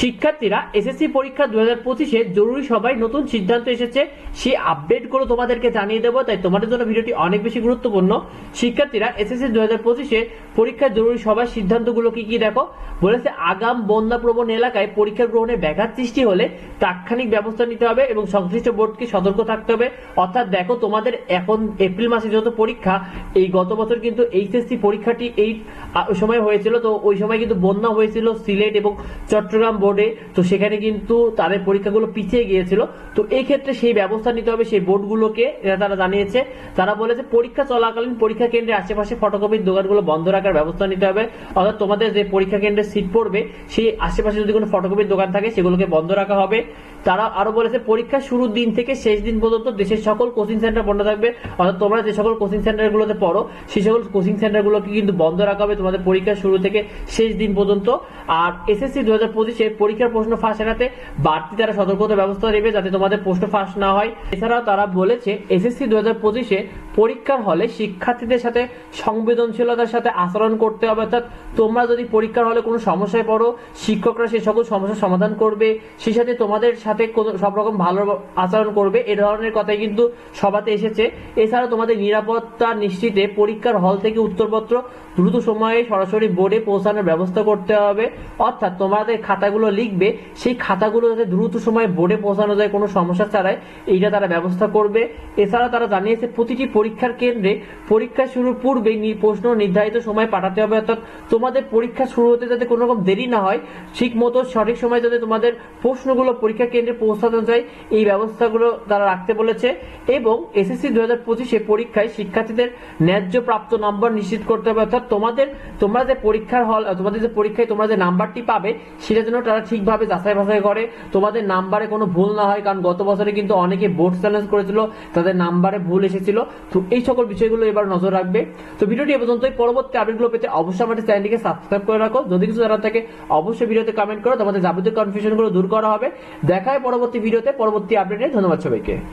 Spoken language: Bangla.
শিক্ষার্থীরা এসএসসি পরীক্ষা দু হাজার পঁচিশে জরুরি সবাই নতুন সিদ্ধান্ত এসেছে। সেই আপডেটগুলো তোমাদেরকে জানিয়ে দেবো, তাই তোমাদের জন্য ভিডিওটি অনেক বেশি গুরুত্বপূর্ণ। শিক্ষার্থীরা এসএসসি দু হাজার পঁচিশে পরীক্ষার জরুরি সভার সিদ্ধান্তগুলো কি কি দেখো? বলেছে আগাম বন্যা প্রবণ এলাকায় পরীক্ষা গ্রহণে ব্যাঘাত সৃষ্টি হলে তাৎক্ষণিক ব্যবস্থা নিতে হবে এবং সংশ্লিষ্ট বোর্ডকে সতর্ক থাকতে হবে। অর্থাৎ দেখো, তোমাদের এখন এপ্রিল মাসে যত পরীক্ষা, এই গত বছর কিন্তু এইচএসসি পরীক্ষাটি এই আ, সময় হয়েছিল তো ওই সময় কিন্তু বন্যা হয়েছিল সিলেট এবং চট্টগ্রাম বোর্ডে। তো সেখানে কিন্তু তাদের পরীক্ষাগুলো পিছিয়ে গিয়েছিল। তো এই ক্ষেত্রে সেই ব্যবস্থা নিতে হবে সেই বোর্ডগুলোকে তারা জানিয়েছে। তারা বলেছে পরীক্ষা চলাকালীন পরীক্ষা কেন্দ্রের আশেপাশে ফটোকপির দোকানগুলো বন্ধ রাখার ব্যবস্থা নিতে হবে। অর্থাৎ তোমাদের যে পরীক্ষা কেন্দ্রে সিট পড়বে সেই আশেপাশে যদি কোনো ফটোকপির দোকান থাকে সেগুলোকে বন্ধ রাখা হবে। তারা আরও বলেছে, পরীক্ষা শুরুর দিন থেকে শেষ দিন পর্যন্ত দেশের সকল কোচিং সেন্টার বন্ধ থাকবে। অর্থাৎ তোমরা যে সকল কোচিং সেন্টারগুলোতে পড়ো, সেই সকল কোচিং সেন্টারগুলোকে কিন্তু বন্ধ রাখা হবে তোমাদের পরীক্ষা শুরু থেকে শেষ দিন পর্যন্ত। আর এসএসসি দু হাজার পঁচিশে পরীক্ষার প্রশ্ন ফাঁস এড়াতে বাড়তি তারা সতর্কতা ব্যবস্থা নেবে যাতে তোমাদের প্রশ্ন ফাঁস না হয়। এছাড়াও তারা বলেছে এসএসসি দু হাজার পঁচিশে পরীক্ষার হলে শিক্ষার্থীদের সাথে সংবেদনশীলতার সাথে আচরণ করতে হবে, অর্থাৎ তোমরা যদি পরীক্ষার হলে কোনো সমস্যায় পড়ো, শিক্ষকরা সেই সকল সমস্যার সমাধান করবে। সেই সাথে তোমাদের সাথে কোনো সব রকম ভালো আচরণ করবে। এ ধরনের কথাই কিন্তু সভাতে এসেছে। এছাড়া তোমাদের নিরাপত্তা নিশ্চিতে পরীক্ষার হল থেকে উত্তরপত্র দ্রুত সময়ে সরাসরি বোর্ডে পৌঁছানোর ব্যবস্থা করতে হবে। অর্থাৎ তোমাদের খাতাগুলো লিখবে। সেই খাতাগুলো যাতে দ্রুত সময়ে বোর্ডে পৌঁছানো যায়, কোনো সমস্যা ছাড়াই, এইটা তারা ব্যবস্থা করবে। এছাড়া তারা জানিয়েছে, প্রতিটি পরীক্ষার কেন্দ্রে পরীক্ষা শুরুর পূর্বে প্রশ্ন নির্ধারিত সময় পাঠাতে হবে, অর্থাৎ তোমাদের পরীক্ষা শুরু হতে যাতে কোনো রকম দেরি না হয় ঠিক মতো সঠিক সময় যাতে তোমাদের প্রশ্নগুলো পরীক্ষা কেন্দ্রে পৌঁছানো যায় এই ব্যবস্থাগুলো তারা রাখতে বলেছে। এবং এসএসসি দু হাজার পঁচিশে পরীক্ষায় শিক্ষার্থীদের ন্যায্য প্রাপ্ত নম্বর নিশ্চিত করতে হবে, অর্থাৎ তোমাদের, তোমরা যে পরীক্ষার হল, তোমাদের যে পরীক্ষায় তোমরা যে নাম্বারটি পাবে, সেটা যেন তারা ঠিকভাবে যাচাই বাছাই করে। তোমাদের নাম্বারে কোনো ভুল না হয়, কারণ গত বছরে কিন্তু অনেকে বোর্ড চ্যালেঞ্জ করেছিল, তাদের নাম্বারে ভুল এসেছিল। তো এই সকল বিষয়গুলো এবার নজর রাখবে। তো ভিডিওটি এ পর্যন্তই। পরবর্তী আপডেটগুলো পেতে অবশ্যই আমাদের চ্যানেলটিকে সাবস্ক্রাইব করে রাখো। যদি কিছু জানার থাকে, অবশ্যই ভিডিওতে কমেন্ট করো। তোমাদের যাবতীয় কনফিউশনগুলো দূর করা হবে। দেখা হয় পরবর্তী ভিডিওতে। পরবর্তী আপডেটে ধন্যবাদ সবাইকে।